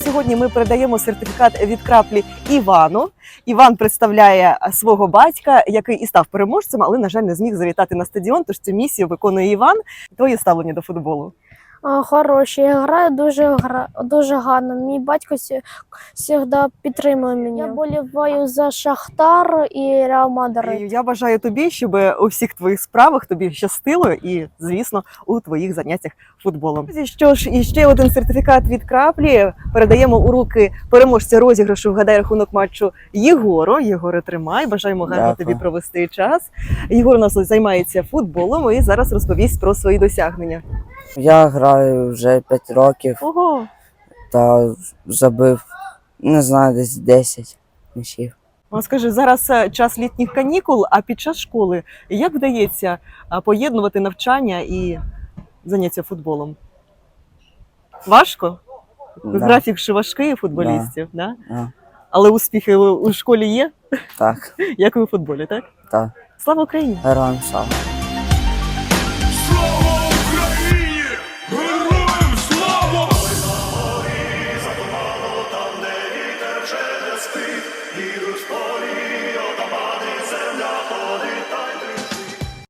Сьогодні ми передаємо сертифікат від краплі Івану. Іван представляє свого батька, який і став переможцем, але на жаль не зміг завітати на стадіон. Тож цю місію виконує Іван. Твоє ставлення до футболу. Хороші, я граю дуже гра... дуже гарно. Мій батько завжди підтримує мене. Я боліваю за Шахтар і Реал Мадрид. Я бажаю тобі, щоб у всіх твоїх справах тобі щастило і, звісно, у твоїх заняттях футболом. Що ж, і ще один сертифікат від краплі передаємо у руки переможця розіграшу. Вгадай рахунок матчу Єгору. Єгоре, тримай. Бажаємо гарно Дякую. тобі провести час. Єгор у нас займається футболом і зараз розповість про свої досягнення. Я граю вже 5 років Ого, та забив, не знаю, десь 10 м'ячів. Скажи, зараз е, час літніх канікул, а під час школи як вдається поєднувати навчання і заняття футболом? Важко? Да, Графік ж важкий у футболістів, да. да, але успіхи у у школі є, так, як і у футболі, так? так. Слава Україні! Героям слава.